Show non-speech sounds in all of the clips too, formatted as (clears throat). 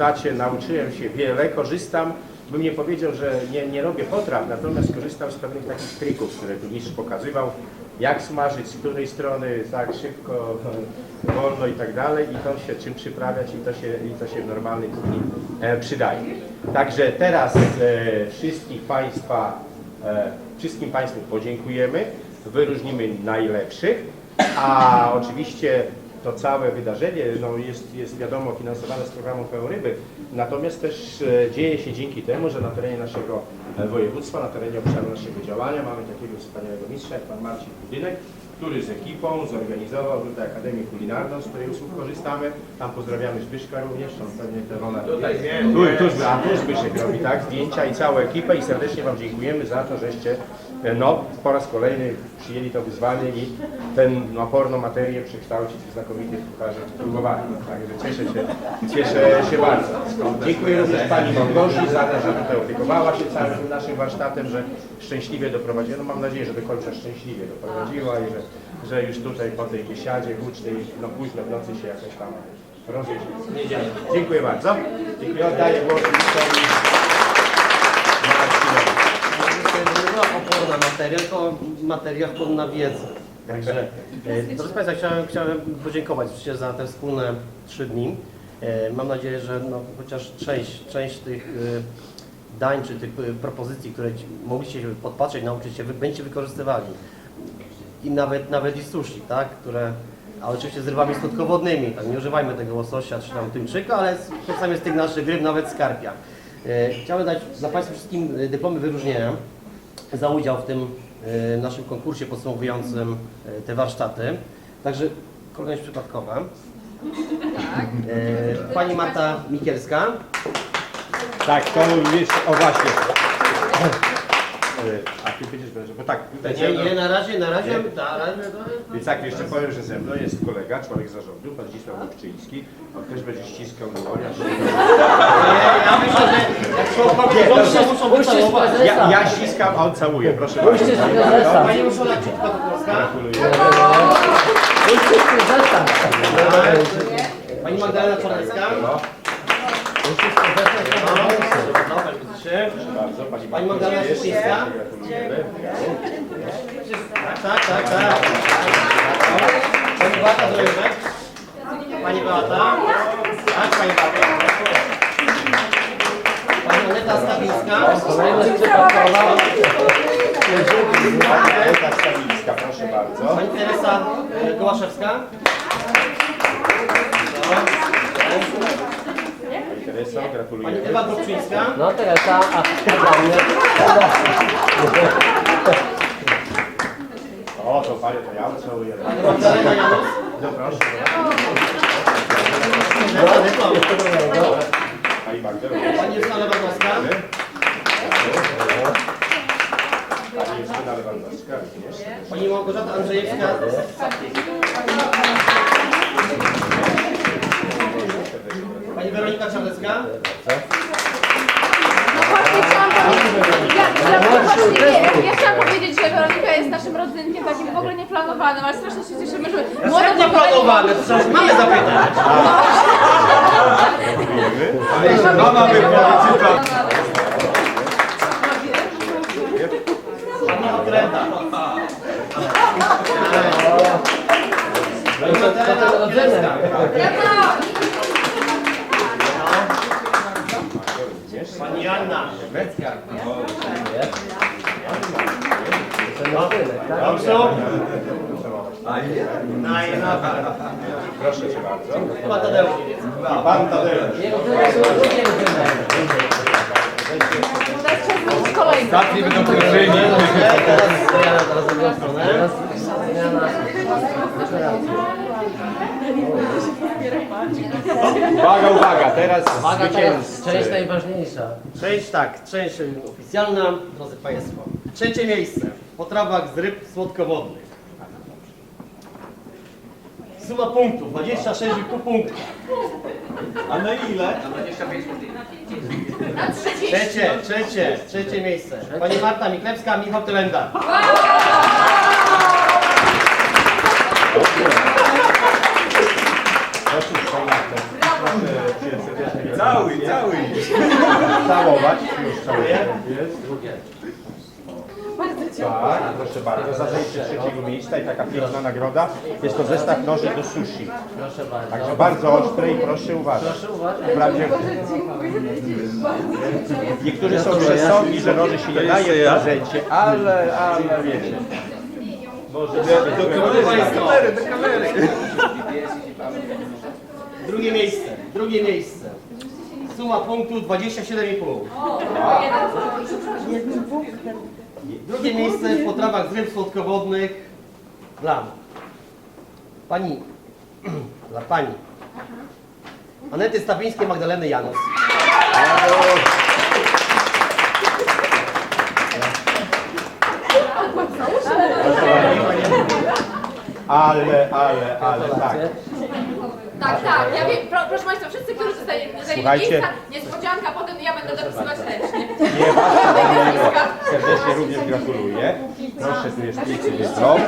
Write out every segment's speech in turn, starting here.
warsztacie nauczyłem się wiele, korzystam, bym nie powiedział, że nie, nie robię potraw, natomiast korzystam z pewnych takich trików, które tu mistrz pokazywał, jak smażyć, z której strony, tak szybko, (laughs) wolno i tak dalej. I to się czym przyprawiać i to się, i to się w normalnej kuchni e, przydaje. Także teraz e, wszystkich Państwa, e, wszystkim Państwu podziękujemy, wyróżnimy najlepszych, a oczywiście to całe wydarzenie no, jest, jest wiadomo finansowane z programu Pełryby, natomiast też e, dzieje się dzięki temu, że na terenie naszego e, województwa, na terenie obszaru naszego działania mamy takiego wspaniałego mistrza jak Pan Marcin Budynek, który z ekipą zorganizował tutaj Akademię Kulinarną, z której usług korzystamy. Tam pozdrawiamy Zbyszka również, on pewnie te. Tutaj tu, tu, a tu Zbyszek robi, tak, zdjęcia i całą ekipę i serdecznie Wam dziękujemy za to, żeście no, po raz kolejny przyjęli to wyzwanie i ten naporną materię przekształcić w znakomitych kucharzy próbowali. Także cieszę się, cieszę się bardzo. Dziękuję również Pani Małgosi za to, że tutaj opiekowała się całym tym naszym warsztatem, że szczęśliwie doprowadziła, no mam nadzieję, że do końca szczęśliwie doprowadziła i że, że już tutaj po tej biesiadzie hucznej, no późno w nocy się jakoś tam rozjeździ. Dziękuję bardzo. Dziękuję. Oddaję głos oporna materia, tylko materia chłonna wiedzy. Także, e, drodzy Państwa, chciałem, chciałem podziękować za te wspólne trzy dni. E, Mam nadzieję, że no, chociaż część, część tych e, dań czy tych e, propozycji, które ci- mogliście podpatrzeć, nauczyć się, będziecie wykorzystywali. I nawet, nawet i sushi, tak? Które, a oczywiście z rybami słodkowodnymi, tak? Nie używajmy tego łososia czy tam tymczyka, ale korzystamy z tych naszych ryb, nawet skarpia. E, Chciałem dać dla Państwa wszystkim e, dyplomy wyróżnienia za udział w tym e, naszym konkursie podsumowującym e, te warsztaty. Także kolejność przypadkowa. E, Pani Marta Mikielska. Tak, to jest, o właśnie. Będziesz, będzie- bo tak, tutaj Nie, nie, na razie, na razie, Nie? na razie. więc tak, jeszcze powiem, że ze mną jest kolega, członek zarządu, pan Zdzisław Łupczyński. On też będzie ściskał dłoń. Ja myślę, że jak muszą wycałować. Ja, ja ściskam, a on całuje, proszę bardzo. Pani Urszula. Gratuluję. Pójście z prezesa. Pani Magdalena Czarnecka. No, proszę bardzo. Pani, Pani Magdalena. Szyszkińska. Gratulujemy. Tak, tak, tak. Pani Beata Zdrojewek. Pani Beata. Tak, Pani Beata. Pani Aneta Stawińska. Przypadkowa. Ewa Stawińska, proszę bardzo. Pani Teresa e, Gołaszewska. Pani Teresa, Pani. Ewa Dobczyńska. No Teresa, a dla mnie. O, to panie, to ja całuję. Pani Magdalena Janus. No proszę. Pani Magda. Pani Justyna Lewandowska. Pani Justyna Lewandowska również. Pani Małgorzata Andrzejewska. Właśnie nie, ja chciałam powiedzieć, że Weronika jest naszym rodzynkiem takim w ogóle nieplanowanym, ale strasznie się cieszymy, że młoda Jak nie planowane, to trzeba mamy zapytać. Mama Okręta. Pani Magdalena Bielska. Pani Anna. Dobrze. Najna. Proszę cię bardzo. Pan Tadeusz. Pan Tadeusz. Drugie jest kolejny. Teraz ja teraz stronę. Teraz zmiana. Uwaga, uwaga, teraz Uwaga, teraz zwycięzcy. część najważniejsza. Część tak, część oficjalna, drodzy Państwo. Trzecie miejsce w potrawach z ryb słodkowodnych. Suma punktów 26,5 punktów. A na ile? Trzecie, trzecie, trzecie miejsce. Pani Marta Miklewska, Michał Tylenda. Całuj, całuj. Całować. Już całuję. Jest. Drugie. Tak, proszę bardzo. Za zajęcie trzeciego miejsca i taka piękna nagroda. Jest to zestaw noży do sushi. Proszę bardzo. Także bardzo ostre i proszę uważać. Proszę uważać. Wprawdzie niektórzy są przesądni, że noży się nie daje w prezencie, ale, ale wiecie. Może Drodzy Państwo, drugie miejsce, drugie miejsce. Suma punktu 27,5. Drugie miejsce w potrawach z ryb słodkowodnych dla pani, (clears throat) dla pani Anety Stawińskiej, Magdaleny Janos. Ale, ale, ale tak. Tak, tak, ja wiem, pro, proszę Państwa, wszyscy, którzy tutaj zajęli Słuchajcie. niespodzianka, potem ja będę dopisywać ręcznie. Nie serdecznie również gratuluję. Proszę, tu jest piękny dyplom.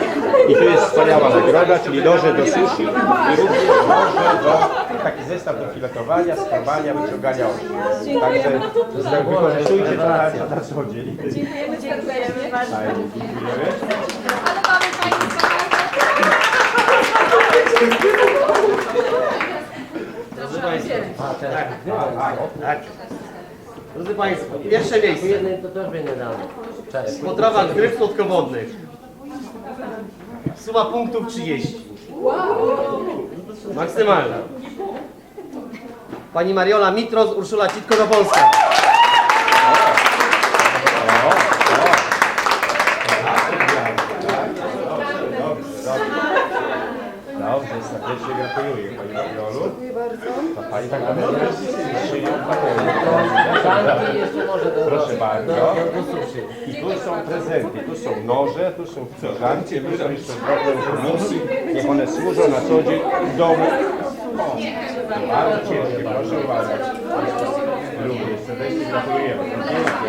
I tu jest wspaniała nagroda, czyli noże do sushi i również noże do taki zestaw do filetowania, skarbania, wyciągania oczu. Także tak, wykorzystujcie to na, na co dzień. Dziękujemy, dziękujemy dziękujemy. Ale mamy Państwa. Drodzy Państwo, A, teraz. tak. Drodzy Państwo, pierwsze miejsce. jednej to też będzie dane. Cześć. Słodkowodnych. Suma punktów 30. Maksymalna. Pani Mariola Mitros, Urszula Citko-Rapolska. Dobrze, serdecznie gratuluję Pani Mariolu. Dziękuję bardzo. To Pani tak Szanki jeszcze może do Proszę bardzo. I tu są prezenty, tu są noże, tu są filiżanki, tu są jeszcze drobne misji. Niech one służą na co dzień w domu. O, bardzo ciężkie, proszę uważać. Również serdecznie gratulujemy.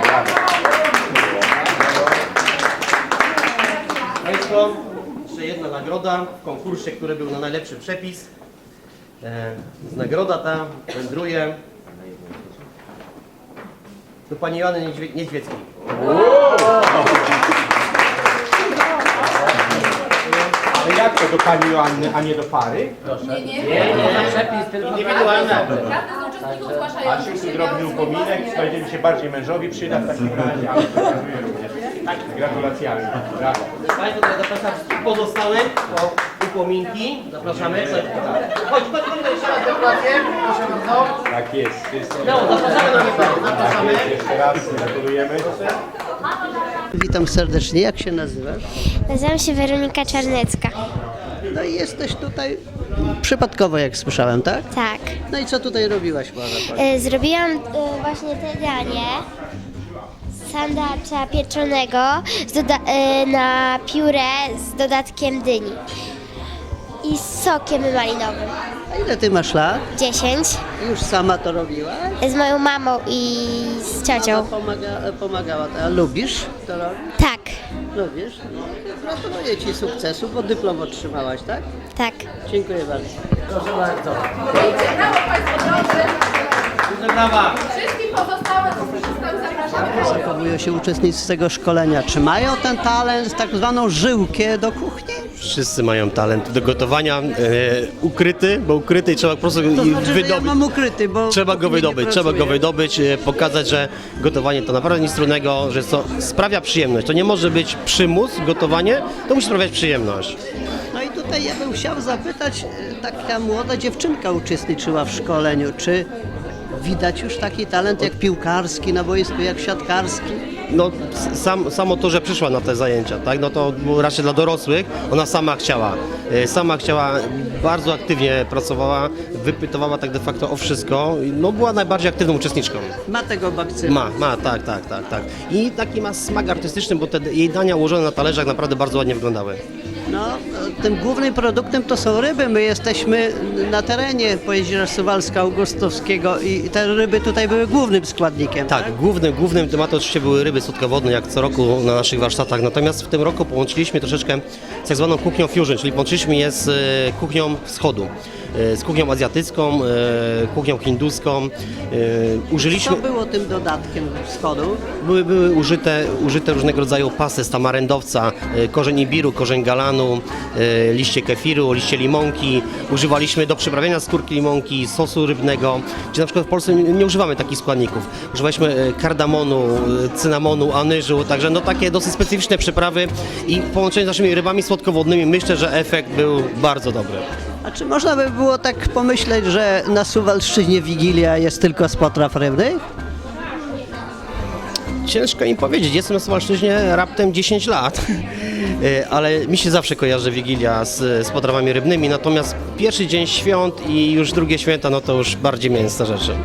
Brawo. Państwo, jeszcze jedna nagroda w konkursie, który był na najlepszy przepis. E, nagroda ta wędruje do pani Joanny Niedźwie- Niedźwieckiej. Ale jak to do Pani Joanny, a nie do pary? Nie, nie, Nie, przepis tylko Indywidualne. Każdy z uczestników A zgłaszających się tu się drobny miał upominek, własny będzie mi się bardziej mężowi przyda w takim razie, ale przekazuję również. Tak, z gratulacjami. Brawo. Państwo teraz zapraszam pozostałych po upominki. Zapraszamy. Chodź, chodź, chodź, Proszę bardzo. Tak jest. jest. No, zapraszamy do Tak jest. Jeszcze raz gratulujemy. Witam serdecznie, jak się nazywasz? Nazywam się Weronika Czarnecka. No i jesteś tutaj przypadkowo, jak słyszałem, tak? Tak. No i co tutaj robiłaś, może? Zrobiłam e, właśnie te danie sandacza pieczonego z doda- e, na pióre z dodatkiem dyni i z sokiem malinowym. A ile ty masz lat? 10 Już sama to robiłaś? z moją mamą i z ciocią. Pomaga, pomagała. A lubisz to robić? Tak, Lubisz? No, gratuluję Ci sukcesu, bo dyplom otrzymałaś, tak? tak. Dziękuję bardzo. Proszę bardzo. Brawa. Wszystkich pozostałych pozostałych zapraszamy. Zachowują się uczestnicy tego szkolenia. Czy mają ten talent, tak zwaną żyłkę do kuchni? Wszyscy mają talent do gotowania, e, ukryty, bo ukryty trzeba po prostu To znaczy, że ja wydobyć. mam ukryty, bo... Trzeba go nie wydobyć, trzeba go pracuję. wydobyć, e, pokazać, że gotowanie to naprawdę nic trudnego, że to sprawia przyjemność. To nie może być przymus, gotowanie, to musi sprawiać przyjemność. No i tutaj ja bym chciał zapytać, e, taka młoda dziewczynka uczestniczyła w szkoleniu, czy widać już taki talent jak piłkarski na boisku, jak siatkarski? No, sam, samo to, że przyszła na te zajęcia, tak, no to raczej dla dorosłych, ona sama chciała, e, sama chciała, bardzo aktywnie pracowała, wypytowała tak de facto o wszystko, no była najbardziej aktywną uczestniczką. Ma tego bakcyla. Ma, ma, tak, tak, tak, tak. I taki ma smak artystyczny, bo te jej dania ułożone na talerzach naprawdę bardzo ładnie wyglądały. No, tym głównym produktem to są ryby. My jesteśmy na terenie Pojezierza Suwalska Augustowskiego i te ryby tutaj były głównym składnikiem. Tak, głównym, głównym tematem oczywiście były ryby słodkowodne, jak co roku na naszych warsztatach. Natomiast w tym roku połączyliśmy troszeczkę z tak zwaną kuchnią fusion, czyli połączyliśmy je z e, kuchnią wschodu, z kuchnią azjatycką, e, kuchnią hinduską. E, Użyliśmy... Co było tym dodatkiem wschodu? Były, były użyte, użyte różnego rodzaju pasy z tamarendowca, e, korzeń ibiru, korzeń galanu, liście kefiru, liście limonki. Używaliśmy do przyprawiania skórki limonki, sosu rybnego, gdzie na przykład w Polsce nie, używamy takich składników. Używaliśmy kardamonu, cynamonu, anyżu, także no takie dosyć specyficzne przyprawy i połączenie z naszymi rybami słodkowodnymi myślę, że efekt był bardzo dobry. A czy można by było tak pomyśleć, że na Suwalszczyźnie Wigilia jest tylko z potraw rybnych? Ciężko im powiedzieć. Jestem na Suwalszczyźnie raptem 10 lat, (laughs) E, ale mi się zawsze kojarzy Wigilia z, z potrawami rybnymi, natomiast pierwszy dzień świąt i już drugie święta, no to już bardziej mięsne rzeczy.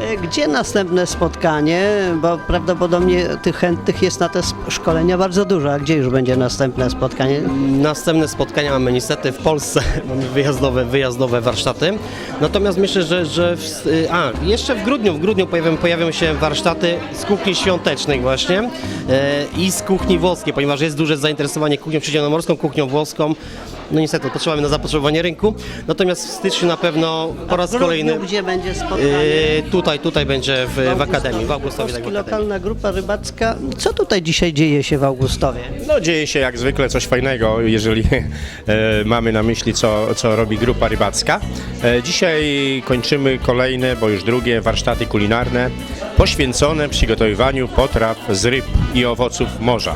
E, Gdzie następne spotkanie? Bo prawdopodobnie tych chętnych jest na te szkolenia bardzo dużo. A gdzie już będzie następne spotkanie? Następne spotkania mamy niestety w Polsce, (laughs) mamy wyjazdowe, wyjazdowe warsztaty. Natomiast myślę, że, że w, a, jeszcze w grudniu, w grudniu pojawią, pojawią się warsztaty z kuchni świątecznej właśnie e, i z kuchni włoskiej, ponieważ jest duże zainteresowanie kuchnią śródziemnomorską, kuchnią włoską. No niestety, potrzebujemy na zapotrzebowanie rynku. Natomiast w styczniu na pewno po raz kolejny... Gdzie będzie spotkanie? e, tutaj, tutaj będzie w, w Akademii, w Augustowie. Tak, w Akademii. lokalna grupa rybacka. Co tutaj dzisiaj dzieje się w Augustowie? No dzieje się jak zwykle coś fajnego, jeżeli (laughs) e, mamy na myśli, co, co robi grupa rybacka. E, dzisiaj kończymy kolejne, bo już drugie, warsztaty kulinarne poświęcone przygotowywaniu potraw z ryb i owoców morza.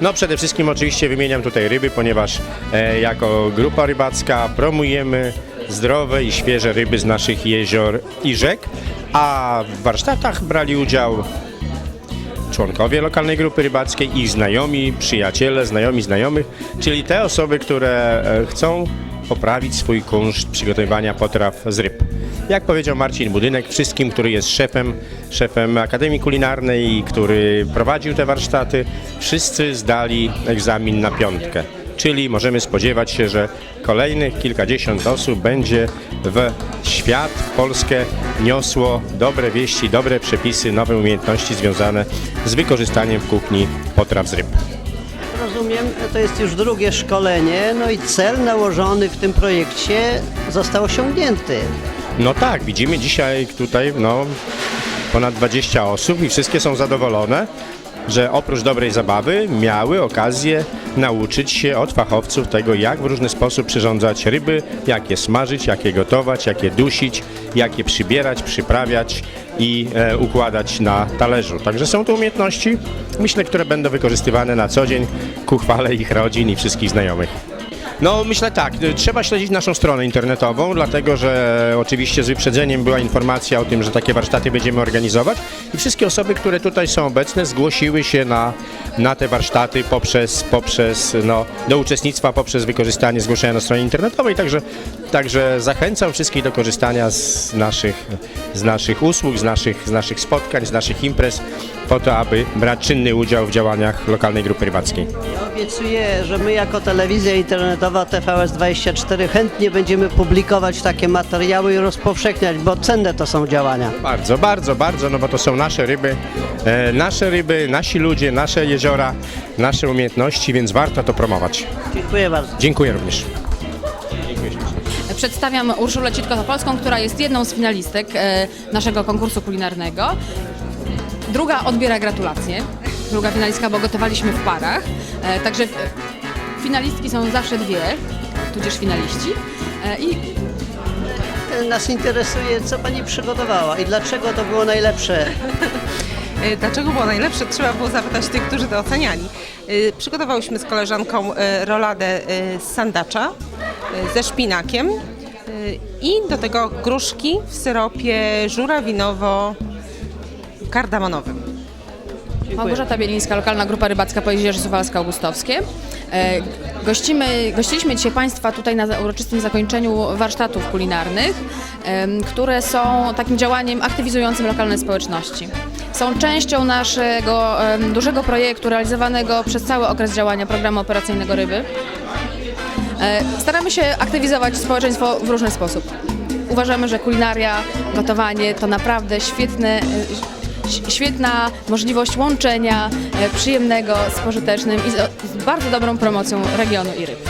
No przede wszystkim oczywiście wymieniam tutaj ryby, ponieważ e, jako grupa rybacka promujemy zdrowe i świeże ryby z naszych jezior i rzek, a w warsztatach brali udział członkowie lokalnej grupy rybackiej, ich znajomi, przyjaciele, znajomi znajomych, czyli te osoby, które e, chcą poprawić swój kunszt przygotowywania potraw z ryb. Jak powiedział Marcin Budynek, wszystkim, który jest szefem, szefem Akademii Kulinarnej który prowadził te warsztaty, wszyscy zdali egzamin na piątkę. Czyli możemy spodziewać się, że kolejnych kilkadziesiąt osób będzie w świat, w Polskę niosło dobre wieści, dobre przepisy, nowe umiejętności związane z wykorzystaniem w kuchni potraw z ryb. Rozumiem, to jest już drugie szkolenie, no i cel nałożony w tym projekcie został osiągnięty. No tak, widzimy dzisiaj tutaj no, ponad 20 osób i wszystkie są zadowolone, że oprócz dobrej zabawy miały okazję nauczyć się od fachowców tego, jak w różny sposób przyrządzać ryby, jak je smażyć, jak je gotować, jak je dusić, jak je przybierać, przyprawiać i e, układać na talerzu. Także są to umiejętności, myślę, które będą wykorzystywane na co dzień ku chwale ich rodzin i wszystkich znajomych. No myślę tak, y, trzeba śledzić naszą stronę internetową, dlatego że oczywiście z wyprzedzeniem była informacja o tym, że takie warsztaty będziemy organizować. I wszystkie osoby, które tutaj są obecne zgłosiły się na, na te warsztaty poprzez, poprzez no, do uczestnictwa poprzez wykorzystanie zgłoszenia na stronie internetowej, także, także zachęcam wszystkich do korzystania z naszych, z naszych usług, z naszych, z naszych spotkań, z naszych imprez po to, aby brać czynny udział w działaniach lokalnej grupy rybackiej. Ja obiecuję, że my jako telewizja internetowa TVS24 chętnie będziemy publikować takie materiały i rozpowszechniać, bo cenne to są działania. Bardzo, bardzo, bardzo, no bo to są nasze ryby, e, nasze ryby, nasi ludzie, nasze jeziora, nasze umiejętności, więc warto to promować. Dziękuję bardzo. Dziękuję również. Przedstawiam Urszulę Citkotopolską, która jest jedną z finalistek e, naszego konkursu kulinarnego. Druga odbiera gratulacje. Druga finalistka, bo gotowaliśmy w parach. E, Także e, finalistki są zawsze dwie, tudzież finaliści. E, I Nas interesuje, co Pani przygotowała i dlaczego to było najlepsze. E, Dlaczego było najlepsze? Trzeba było zapytać tych, którzy to oceniali. E, Przygotowałyśmy z koleżanką e, roladę e, z sandacza e, ze szpinakiem e, i do tego gruszki w syropie żurawinowo-kardamonowym. Małgorzata Bielińska, lokalna grupa rybacka Pojezierze Suwalsko-Augustowskie. E, Gościmy, gościliśmy dzisiaj Państwa tutaj na uroczystym zakończeniu warsztatów kulinarnych, które są takim działaniem aktywizującym lokalne społeczności. Są częścią naszego dużego projektu realizowanego przez cały okres działania programu operacyjnego Ryby. E, Staramy się aktywizować społeczeństwo w różny sposób. Uważamy, że kulinaria, gotowanie to naprawdę świetne, e, świetna możliwość łączenia e, przyjemnego z pożytecznym i z, z bardzo dobrą promocją regionu i ryb.